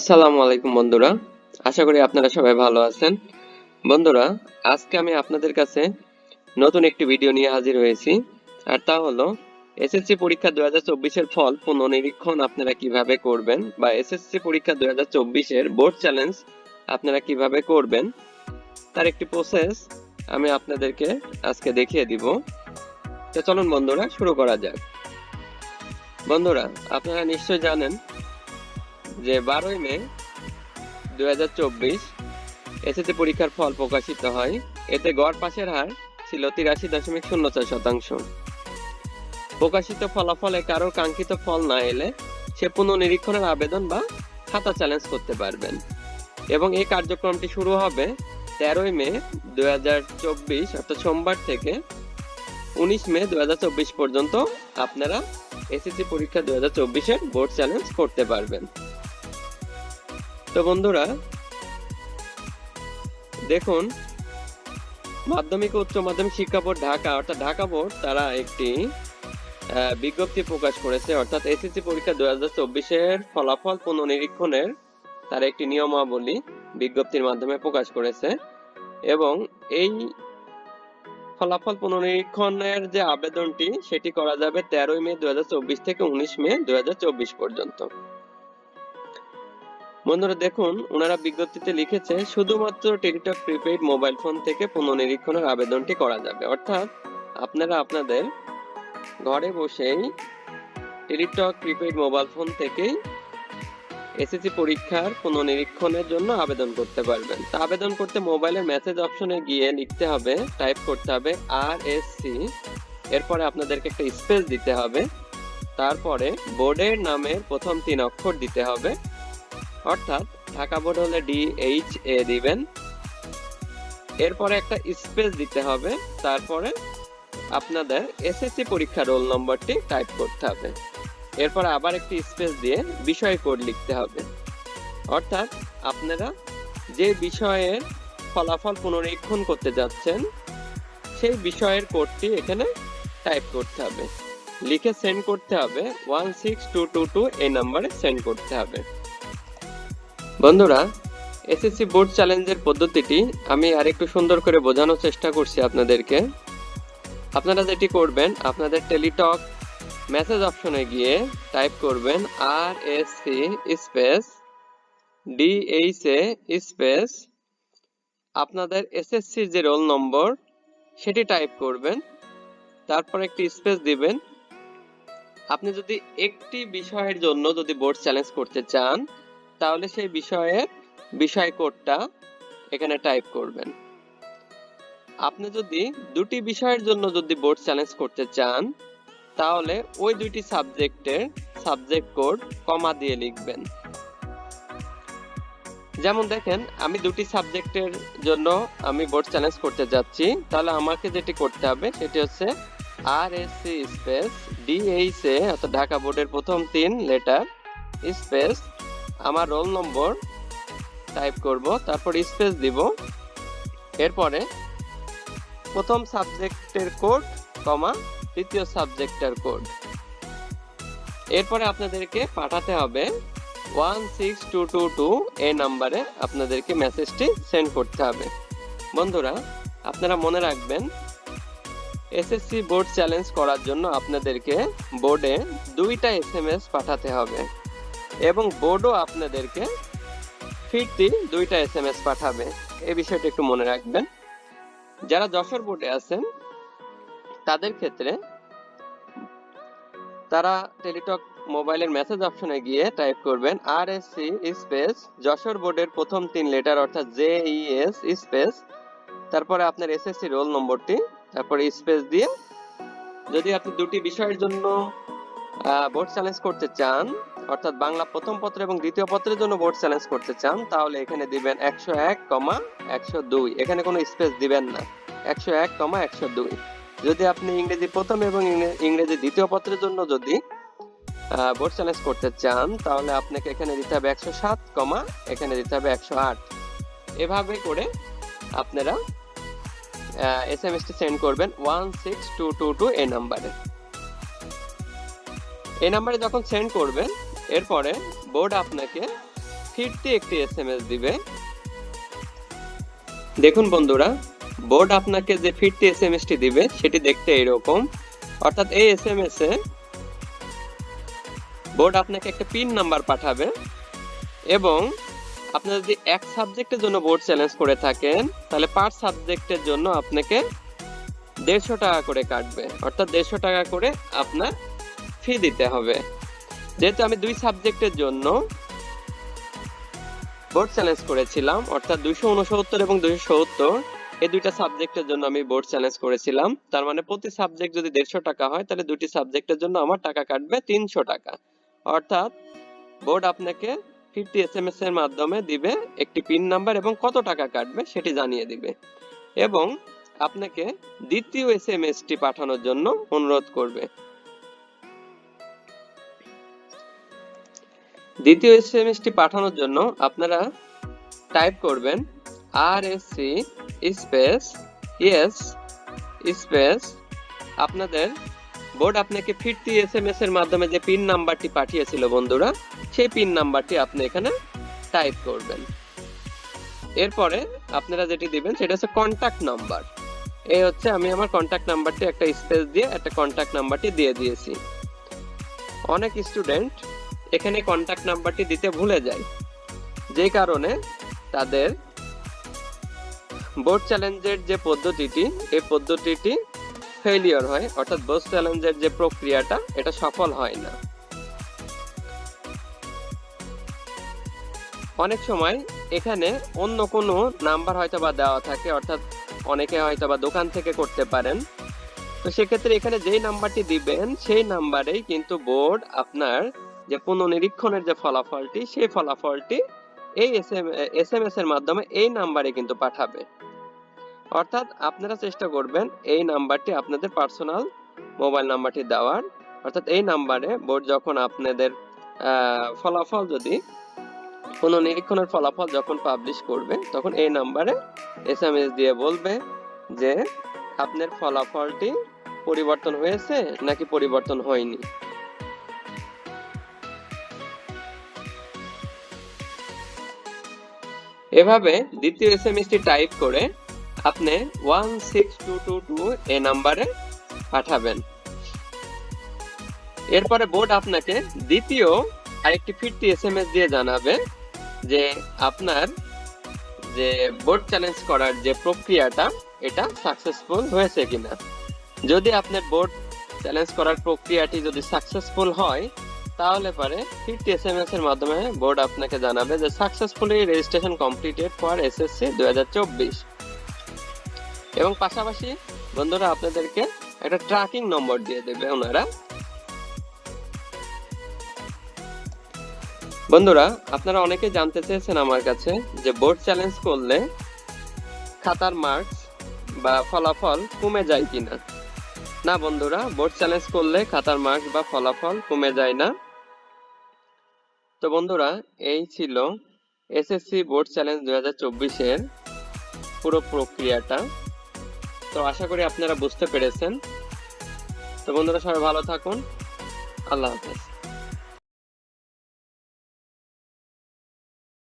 আসসালামু আলাইকুম বন্ধুরা। আশা করি আপনারা সবাই ভালো আছেন। বন্ধুরা, আজকে আমি আপনাদের কাছে নতুন একটি ভিডিও নিয়ে হাজির হয়েছি, আর তা হলো এসএসসি পরীক্ষা দু এর ফল পুনর্নিরীক্ষণ আপনারা কীভাবে করবেন বা এসএসসি পরীক্ষা দু এর বোর্ড চ্যালেঞ্জ আপনারা কীভাবে করবেন, তার একটি প্রসেস আমি আপনাদেরকে আজকে দেখিয়ে দিব। তো চলুন বন্ধুরা, শুরু করা যাক। বন্ধুরা, আপনারা নিশ্চয় জানেন যে বারোই মে দুই হাজার চব্বিশ এসএসসি পরীক্ষার ফল প্রকাশিত হয়। এতে গড় পাশের হার ছিল তিরাশি দশমিক শূন্য চার শতাংশ। প্রকাশিত ফলাফলে কারোর কাঙ্ক্ষিত ফল না এলে সে পুনর্নিরীক্ষণের আবেদন বা খাতা চ্যালেঞ্জ করতে পারবেন। এবং এই কার্যক্রমটি শুরু হবে তেরোই মে দুই হাজার চব্বিশ, অর্থাৎ সোমবার থেকে উনিশ মে দুই হাজার চব্বিশ পর্যন্ত আপনারা এসএসসি পরীক্ষা দুই হাজার চব্বিশের বোর্ড চ্যালেঞ্জ করতে পারবেন। তো বন্ধুরা, দেখুন, মাধ্যমিক উচ্চ মাধ্যমিক শিক্ষা বোর্ড ঢাকা, অর্থাৎ ঢাকা বোর্ড তারা একটি বিজ্ঞপ্তি প্রকাশ করেছে, অর্থাৎ এসএসসি পরীক্ষা দুই হাজার চব্বিশের ফলাফল পুনর্নিরীক্ষণের তার একটি নিয়মাবলী বিজ্ঞপ্তির মাধ্যমে প্রকাশ করেছে এবং এই ফলাফল পুনর্নিরীক্ষণের যে আবেদনটি, সেটি করা যাবে তেরোই মে দু হাজার চব্বিশ থেকে উনিশ মে দুই হাজার চব্বিশ পর্যন্ত। বন্ধুরা দেখুন ওনারা বিজ্ঞপ্তিতে লিখেছে, শুধুমাত্র টেলিটক প্রিপেইড মোবাইল ফোন থেকে পুনর্নিরীক্ষণের আবেদনটি করা যাবে। অর্থাৎ আপনারা আপনাদের ঘরে বসেই টেলিটক প্রিপেইড মোবাইল ফোন থেকেই এসএসসি পরীক্ষার পুনর্নিরীক্ষণের জন্য আবেদন করতে পারবেন। তা আবেদন করতে মোবাইলের মেসেজ অপশনে গিয়ে লিখতে হবে টাইপ করতে হবে আর এস সি এরপরে আপনাদেরকে একটা স্পেস দিতে হবে, তারপরে বোর্ডের নামের প্রথম তিন অক্ষর দিতে হবে। অর্থাৎ ঢাকা বোর্ড হলে ডি এইচ এ দিবেন। এরপরে একটা স্পেস দিতে হবে, তারপরে আপনাদের এসএসসি পরীক্ষার রোল নম্বরটি টাইপ করতে হবে। এরপর আবার একটি স্পেস দিয়ে বিষয় কোড লিখতে হবে। অর্থাৎ আপনারা যে বিষয়ের ফলাফল পুনরীক্ষণ করতে যাচ্ছেন, সেই বিষয়ের কোডটি এখানে টাইপ করতে হবে। লিখে সেন্ড করতে হবে। One six two two two এই নাম্বারে সেন্ড করতে হবে। বন্ধুরা এসএসসি বোর্ড চ্যালেঞ্জের পদ্ধতিটি আমি আরেকটু সুন্দর করে বোঝানোর চেষ্টা করছি আপনাদেরকে। আপনারা যেটি করবেন, আপনাদের টেলিটক মেসেজ অপশনে গিয়ে টাইপ করবেন R S C space D H A space আপনাদের এসএসসির যে রোল নম্বর সেটি টাইপ করবেন, তারপর একটি স্পেস দিবেন। আপনি যদি একটি বিষয়ের জন্য যদি বোর্ড চ্যালেঞ্জ করতে চান তাহলে সেই বিষয়ের বিষয় কোডটা এখানে টাইপ করবেন। আপনি যদি দুটি বিষয়ের জন্য যদি বোর্ড চ্যালেঞ্জ করতে চান, তাহলে ওই দুইটি সাবজেক্টের সাবজেক্ট কোড কমা দিয়ে লিখবেন। যেমন দেখেন, আমি দুটি সাবজেক্টের জন্য আমি বোর্ড চ্যালেঞ্জ করতে যাচ্ছি, তাহলে আমাকে যেটি করতে হবে সেটি হচ্ছে R S C space D H A অর্থাৎ ঢাকা বোর্ডের প্রথম তিন লেটার স্পেস আমার রোল নম্বর টাইপ করব, তারপর স্পেস দিব। এরপরে প্রথম সাবজেক্টের কোড কমা তৃতীয় সাবজেক্টের কোড এরপরে আপনাদেরকে পাঠাতে হবে one six two two two এই নাম্বারে আপনাদেরকে মেসেজটি সেন্ড করতে হবে। বন্ধুরা, আপনারা মনে রাখবেন এসএসসি বোর্ড চ্যালেঞ্জ করার জন্য আপনাদেরকে বোর্ডে দুইটা এস পাঠাতে হবে। এবং বোর্ডও আপনাদেরকে ফিরতি দুইটা এস এম এস পাঠাবে। এই বিষয়টা একটু মনে রাখবেন। যারা যশোর বোর্ডে আছেন, তাদের ক্ষেত্রে তারা টেলিটক মোবাইলের মেসেজ অপশনে গিয়ে টাইপ করবেন R S C space Jessore বোর্ডের প্রথম তিন লেটার অর্থাৎ জে এস স্পেস তারপরে আপনার এসএসসি রোল নম্বরটি তারপরে স্পেস দিয়ে যদি আপনি দুটি বিষয়ের জন্য বোর্ড চ্যালেঞ্জ করতে চান, অর্থাৎ বাংলা প্রথম পত্র এবং দ্বিতীয় পত্রের জন্য বোর্ড চ্যালেঞ্জ করতে চান, তাহলে এখানে দিবেন একশো এক কমা একশো দুই। এখানে কোনো স্পেস দিবেন না। একশো এক কমা একশো দুই। যদি আপনি ইংরেজি প্রথম এবং ইংরেজি দ্বিতীয় পত্রের জন্য যদি বোর্ড চ্যালেঞ্জ করতে চান, তাহলে আপনাকে এখানে দিতে হবে একশো সাত কমা এখানে দিতে হবে একশো আট। এভাবে করে আপনারা এস এম এসটি সেন্ড করবেন one six two two two এই নাম্বারে এই নাম্বারে যখন সেন্ড করবেন, এরপরে বোর্ড আপনাকে ফিরতি একটি এসএমএস দিবে। দেখুন বন্ধুরা বোর্ড আপনাকে যে ফিরতি এসএমএসটি দিবে, সেটি দেখতে এরকম অর্থাৎ এই এসএমএস এ বোর্ড আপনাকে একটা পিন নাম্বার পাঠাবে এবং আপনি যদি এক সাবজেক্টের জন্য বোর্ড চ্যালেঞ্জ করে থাকেন, তাহলে পার সাবজেক্টের জন্য আপনাকে দেড়শো টাকা করে কাটবে। অর্থাৎ দেড়শো টাকা করে আপনার ফি দিতে হবে। যেহেতু আমি দুই সাবজেক্টের জন্য বোর্ড চ্যালেঞ্জ করেছিলাম, অর্থাৎ দুইশো উনসত্তর এবং দুইশো সত্তর, এই দুইটা সাবজেক্টের জন্য আমি বোর্ড চ্যালেঞ্জ করেছিলাম। তার মানে প্রতি সাবজেক্ট যদি দেড়শো টাকা হয়, তাহলে দুটি সাবজেক্টের জন্য আমার টাকা কাটবে তিনশো টাকা। অর্থাৎ বোর্ড আপনাকে ফিফটি এস এম এস এর মাধ্যমে দিবে একটি পিন নাম্বার এবং কত টাকা কাটবে সেটি জানিয়ে দিবে। এবং আপনাকে দ্বিতীয় এস এম এস টি পাঠানোর জন্য অনুরোধ করবে। দ্বিতীয় এস এম এস টি পাঠানোর জন্য আপনারা টাইপ করবেন R S C space yes space আপনাদের বোর্ড আপনাকে ফিরতি এস এম এস এর মাধ্যমে যে পিন নাম্বারটি পাঠিয়েছিল বন্ধুরা, সেই পিন নাম্বারটি আপনি এখানে টাইপ করবেন। এরপরে আপনারা যেটি দিবেন, সেটা হচ্ছে কন্টাক্ট নাম্বার এই হচ্ছে আমি আমার কন্টাক্ট নাম্বারটি একটা স্পেস দিয়ে একটা কন্টাক্ট নাম্বারটি দিয়ে দিয়েছি। অনেক স্টুডেন্ট এখানে কন্টাক্ট নাম্বারটি দিতে ভুলে যায়। যেই কারণে তাদের বোর্ড চ্যালেঞ্জের যে পদ্ধতিটি, এই পদ্ধতিটি ফেলিওর হয়, অর্থাৎ বোর্ড চ্যালেঞ্জের যে প্রক্রিয়াটা, এটা সফল হয় না। অনেক সময় এখানে অন্য কোনো নাম্বার হয়তো বা দেওয়া থাকে, অর্থাৎ অনেকে হয়তো বা দোকান থেকে করতে পারেন। তো সেক্ষেত্রে এখানে যেই নাম্বারটি দিবেন, সেই নাম্বারেই কিন্তু বোর্ড আপনার যে পুনঃনিরীক্ষণের যে ফলাফলটি, সেই ফলাফলটি এই এস এম এস এর মাধ্যমে এই নাম্বারে কিন্তু পাঠাবে। অর্থাৎ আপনারা চেষ্টা করবেন এই নাম্বারটি আপনাদের পার্সোনাল মোবাইল নাম্বারটি দেওয়ার। অর্থাৎ এই নাম্বারে বোর্ড যখন আপনাদের ফলাফল যদি কোনো নিরীক্ষণের ফলাফল যখন পাবলিশ করবে, তখন এই নাম্বারে এস এম এস দিয়ে বলবে যে আপনার ফলাফলটি পরিবর্তন হয়েছে নাকি পরিবর্তন হয়নি। এভাবে দ্বিতীয় এস এম টি টাইপ করে আপনি one six two two two এ নাম্বারে পাঠাবেন। এরপরে বোর্ড আপনাকে দ্বিতীয় আরেকটি ফিরতি এস এম এস দিয়ে জানাবে যে আপনার যে বোর্ড চ্যালেঞ্জ করার যে প্রক্রিয়াটা, এটা সাকসেসফুল হয়েছে কিনা। যদি আপনার বোর্ড চ্যালেঞ্জ করার প্রক্রিয়াটি যদি সাকসেসফুল হয় তাহলে পরে ফিফটি এস এম এস এর মাধ্যমে বোর্ড আপনাকে জানাবে যে successfully registration completed for SSC দুই হাজার চব্বিশ। এবং পাশাপাশি বন্ধুরা আপনাদেরকে একটা ট্র্যাকিং নম্বর দিয়ে দেবে ওনারা। বন্ধুরা, আপনারা অনেকে জানতে চেয়েছেন আমার কাছে যে বোর্ড চ্যালেঞ্জ করলে খাতার মার্কস বা ফলাফল কমে যায় কিনা। না বন্ধুরা বোর্ড চ্যালেঞ্জ করলে খাতার মার্কস বা ফলাফল কমে যায় না। তো বন্ধুরা, এই ছিল এসএসসি বোর্ড চ্যালেঞ্জ দু হাজার চব্বিশের পুরো প্রক্রিয়াটা। তো আশা করি আপনারা বুঝতে পেরেছেন। তো বন্ধুরা, সবাই ভালো থাকুন। আল্লাহ হাফেজ।